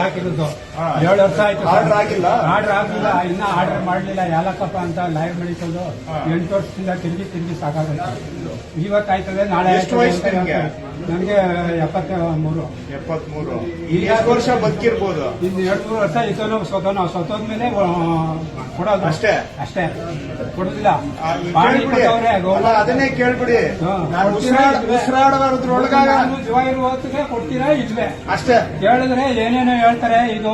ಹಾಕಿರೋದು. ಏಳು ವರ್ಷ ಆಯ್ತು ಆರ್ಡರ್ ಆಗಿಲ್ಲ? ಆರ್ಡರ್ ಆಗಿಲ್ಲ. ಇನ್ನ ಆರ್ಡರ್ ಮಾಡಲಿಲ್ಲ. ಯಾಲಕ್ಕಪ್ಪ ಅಂತ ಲೈವ್ ಹಾ. ಎಂಟು ವರ್ಷದಿಂದ ತಿರುಗಿ ತಿರುಗಿ ಸಾಕಾಗುತ್ತೆ. ಇವತ್ತಾಯ್ತದೆ ನಾಳೆ. ನನಗೆ ಎಪ್ಪತ್ತ ಮೂರು ಎಪ್ಪತ್ಮೂರು ಎಷ್ಟು ವರ್ಷ ಬದುಕಿರ್ಬೋದು? ಇನ್ನು ಎರಡು ಮೂರು ವರ್ಷ ಇದ್ದನು ಸೋತನು ಸೋತೋದ್ಮೇಲೆ ಆ, ಕೊಡೋದು. ಅಷ್ಟೇ? ಅಷ್ಟೇ. ಕೊಡುದಿಲ್ಲ. ಅದನ್ನೇ ಕೇಳ್ಬಿಡಿ. ಉಸಿರಾಡೋದ್ರೊಳಗಾಗ ಜೀವ ಇರುವ ಹೊತ್ತಿಗೆ ಕೊಡ್ತೀರಾ ಇಲ್ವೇ? ಅಷ್ಟೇ. ಹೇಳಿದ್ರೆ ಏನೇನೋ ಹೇಳ್ತಾರೆ ಇದು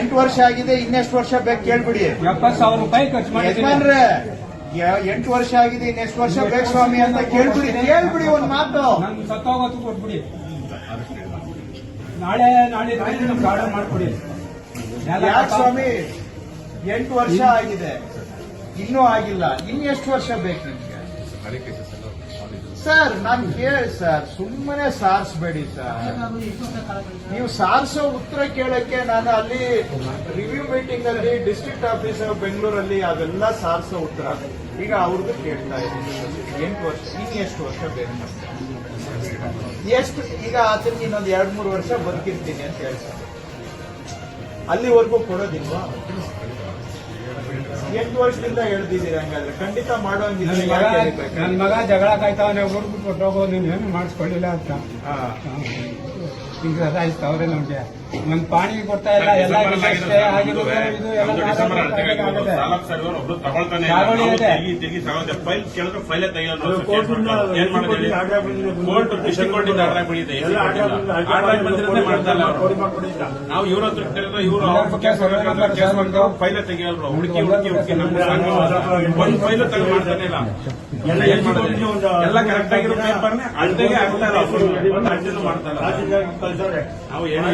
ಎಂಟು ವರ್ಷ ಆಗಿದೆ ಇನ್ನೆಷ್ಟು ವರ್ಷ ಬೇಕು ಕೇಳ್ಬಿಡಿ. ಎಪ್ಪತ್ತು ಸಾವಿರ ರೂಪಾಯಿ ಖರ್ಚು ಮಾಡಿದ್ರೆ ಎಂಟು ವರ್ಷ ಆಗಿದೆ ಇನ್ನೆಷ್ಟು ವರ್ಷ ಬೇಕು ಸ್ವಾಮಿ ಅಂತ ಕೇಳ್ಬಿಡಿ ಕೇಳ್ಬಿಡಿ ಒಂದ್ ಮಾತು. ನಂಗೆ ಸತ್ತೋಗೋದು ಕೊಟ್ಬಿಡಿ. ನಾಳೆ ನಾಳೆ ನಮ್ಗೆ ಆರ್ಡರ್ ಮಾಡ್ಕೊಡಿ. ಯಾಕೆ ಸ್ವಾಮಿ? ಎಂಟು ವರ್ಷ ಆಗಿದೆ. ಇನ್ನೂ ಆಗಿಲ್ಲ. ಇನ್ನೆಷ್ಟು ವರ್ಷ ಬೇಕು? ನಿಮ್ಗೆ ಸರ್ ನಾನು ಕೇಳಿ ಸರ್ ಸುಮ್ಮನೆ ಸಾರಿಸ್ಬೇಡಿ ಸರ್ ನೀವು ಸಾರಿಸೋ ಉತ್ತರ ಕೇಳಕ್ಕೆ ನಾನು ಅಲ್ಲಿ ರಿವ್ಯೂ ಮೀಟಿಂಗ್ ಅಲ್ಲಿ ಡಿಸ್ಟ್ರಿಕ್ಟ್ ಆಫ್ ಬೆಂಗಳೂರಲ್ಲಿ ಅದೆಲ್ಲ ಸಾರಿಸೋ ಉತ್ತರ. ಈಗ ಅವ್ರದ್ದು ಕೇಳ್ತಾ ಇದ್ದೀನಿ. ಎಂಟು ವರ್ಷ, ಇನ್ನು ಎಷ್ಟು ವರ್ಷ ಬೇರೆ ಎಷ್ಟು, ಈಗ ಆತನಿಗೆ ಇನ್ನೊಂದು ಎರಡು ಮೂರು ವರ್ಷ ಬದುಕಿರ್ತೀನಿ ಅಂತ ಹೇಳ್ತಾರೆ. ಅಲ್ಲಿವರೆಗೂ ಕೊಡೋದಿಲ್ವಾ? ಎಂಟು ವರ್ಷದಿಂದ ಹೇಳ್ತಿದ್ದೀರಿ ಹಂಗಾದ್ರೆ ಖಂಡಿತ ಮಾಡುವಂಗಿಲ್ಲ ನನ್ ಮಗ? ನನ್ ಮಗ ಜಗಳ ಕಾಯ್ತಾವನೆ ಹುಡುಗ್ಬಿಟ್ಟು ಕೊಟ್ಟೋಗೋ ನೀನು ಏನು ಮಾಡಿಸ್ಕೊಳ್ಳಿಲ್ಲ ಅಂತ ಹಾ. ಅದಾಯ್ತು ಅವರೇ ನಮ್ಗೆ ಒಂದ್ ಪಾಣಿ ಕೊಡ್ತಾ ಇಲ್ಲ ಎಲ್ಲ ಡಿಸೆಂಬರ್ ಅಲ್ಲಿ ಆಗಿರೋದು, ಇದು ಎಲ್ಲ ಡಿಸೆಂಬರ್ ಅಲ್ಲಿ ಆಗುತ್ತೆ. ತೆಗೆದಿರೋದು. ಸಾಲ ಸರಿಯೋರು ಒಬ್ರು ತಗೊಳ್ತಾನೆ ಇಲ್ಲ. ಸಾಗುವಳಿ ನಾವು ಇದೆ. ತೆಗಿ ತೆಗಿ ಸಾಗೋದೆ ಫೈಲ್ ಕೇಳಿದ್ರೆ ಫೈಲೇ ತೆಗಿಯೋದು ನಾವು ಕೇಸ್ ಮಾಡ್ಕೊಳ್ಳೋದು. ಏನ್ ಮಾಡೋದು ಹೇಳಿ? ಕೋರ್ಟ್ ಡಿಸ್ಟ್ರಿಕ್ಟ್ ಕೋರ್ಟಿಂದ ಆರ್ಡರ್ ಬಂದಿದೆ ಆರ್ಡರ್ ಬಂದಿರೋದೇ ಮಾಡ್ತಾ ಇಲ್ಲ ಅವರು ನಾವು ಇವ್ರ ಹತ್ರ ಕರೆದ್ರೆ ಇವರು ಅವ್ರ ಕೇಸ್ ಮಾಡ್ಕೊಂಡ್ರೆ ಕೇಸ್ ಮಾಡ್ಕೊಂಡು ಫೈಲೇ ತೆಗಿಯೋರು ಹುಡುಕಿ ಹುಡುಕಿ ಹುಡುಕಿ ನಮ್ಗೆ ಸಾಕು ಒಂದ್ ಫೈಲ್ ತೆಗೆದು ಮಾಡ್ತಾನೆ ಇಲ್ಲ ಏನ್ ಮಾಡೋದು? ಎಲ್ಲ ಕರೆಕ್ಟ್ ಆಗಿರೋ ಪೇಪರ್ನೇ ಅಳ್ತೆಗೆ ಆಗ್ತಾ ಇಲ್ಲ ಮಾಡ್ತಾರೆ ಮಾಡ್ತಾ ಇಲ್ಲ ನಾವು ಏನು